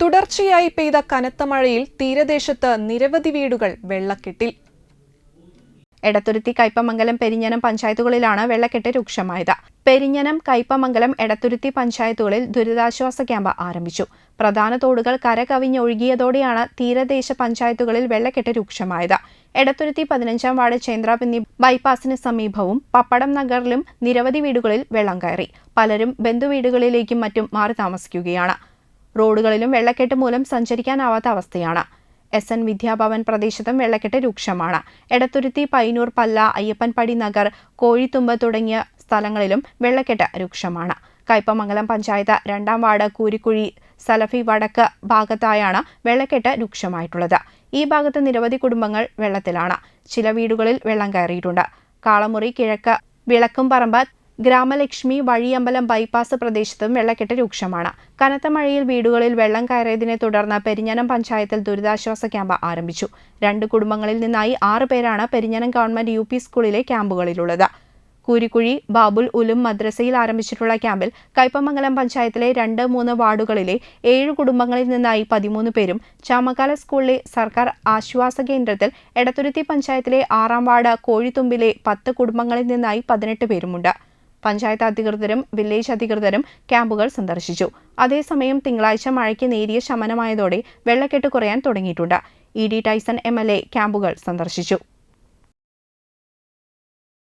തുടർച്ചയായി പെയ്ത കനത്ത മഴയിൽ തീരദേശത്ത് നിരവധി വീടുകൾ വെള്ളക്കെട്ടിൽ. എടത്തുരുത്തി കയ്പമംഗലം പെരിഞ്ഞനം പഞ്ചായത്തുകളിലാണ് വെള്ളക്കെട്ട് രൂക്ഷമായത്. പെരിഞ്ഞനം കയ്പമംഗലം എടത്തുരുത്തി പഞ്ചായത്തുകളിൽ ദുരിതാശ്വാസ ക്യാമ്പ് ആരംഭിച്ചു. പ്രധാന തോടുകൾ കരകവിഞ്ഞൊഴുകിയതോടെയാണ് തീരദേശ പഞ്ചായത്തുകളിൽ വെള്ളക്കെട്ട് രൂക്ഷമായത്. എടത്തുരുത്തി പതിനഞ്ചാം വാർഡ് ചേന്ദ്രാപിന്നി ബൈപ്പാസിന് സമീപവും പപ്പടം നഗറിലും നിരവധി വീടുകളിൽ വെള്ളം കയറി. പലരും ബന്ധുവീടുകളിലേക്കും മറ്റും മാറി താമസിക്കുകയാണ്. റോഡുകളിലും വെള്ളക്കെട്ട് മൂലം സഞ്ചരിക്കാനാവാത്ത അവസ്ഥയാണ്. എസ് എൻ വിദ്യാഭവൻ പ്രദേശത്തും വെള്ളക്കെട്ട് രൂക്ഷമാണ്. എടത്തുരുത്തി പൈനൂർ പല്ല അയ്യപ്പൻപടി നഗർ കോഴിത്തുമ്പ് തുടങ്ങിയ സ്ഥലങ്ങളിലും വെള്ളക്കെട്ട് രൂക്ഷമാണ്. കയ്പമംഗലം പഞ്ചായത്ത് രണ്ടാം വാർഡ് കൂരിക്കുഴി സലഫി വടക്ക് ഭാഗത്തായാണ് വെള്ളക്കെട്ട് രൂക്ഷമായിട്ടുള്ളത്. ഈ ഭാഗത്ത് നിരവധി കുടുംബങ്ങൾ വെള്ളത്തിലാണ്. ചില വീടുകളിൽ വെള്ളം കയറിയിട്ടുണ്ട്. കാളമുറി കിഴക്ക് വിളക്കുംപറമ്പ് ഗ്രാമലക്ഷ്മി വഴിയമ്പലം ബൈപ്പാസ് പ്രദേശത്തും വെള്ളക്കെട്ട് രൂക്ഷമാണ്. കനത്ത മഴയിൽ വീടുകളിൽ വെള്ളം കയറിയതിനെ തുടർന്ന് പെരിഞ്ഞനം പഞ്ചായത്തിൽ ദുരിതാശ്വാസ ക്യാമ്പ് ആരംഭിച്ചു. രണ്ട് കുടുംബങ്ങളിൽ നിന്നായി ആറ് പേരാണ് പെരിഞ്ഞനം ഗവൺമെന്റ് യു സ്കൂളിലെ ക്യാമ്പുകളിലുള്ളത്. കൂരിക്കുഴി ബാബുൽ ഉലും മദ്രസയിൽ ആരംഭിച്ചിട്ടുള്ള ക്യാമ്പിൽ കൈപ്പമംഗലം പഞ്ചായത്തിലെ രണ്ട് മൂന്ന് വാർഡുകളിലെ ഏഴ് കുടുംബങ്ങളിൽ നിന്നായി പതിമൂന്ന് പേരും ചാമക്കാല സ്കൂളിലെ സർക്കാർ ആശ്വാസ കേന്ദ്രത്തിൽ എടത്തുരുത്തി പഞ്ചായത്തിലെ ആറാം വാർഡ് കോഴിത്തുമ്പിലെ പത്ത് കുടുംബങ്ങളിൽ നിന്നായി പതിനെട്ട് പേരുമുണ്ട്. പഞ്ചായത്ത് അധികൃതരും വില്ലേജ് അധികൃതരും ക്യാമ്പുകൾ സന്ദർശിച്ചു. അതേസമയം തിങ്കളാഴ്ച മഴയ്ക്ക് നേരിയ ശമനമായതോടെ വെള്ളക്കെട്ട് കുറയാൻ തുടങ്ങിയിട്ടുണ്ട്. E D Tyson M L A ക്യാമ്പുകൾ സന്ദർശിച്ചു.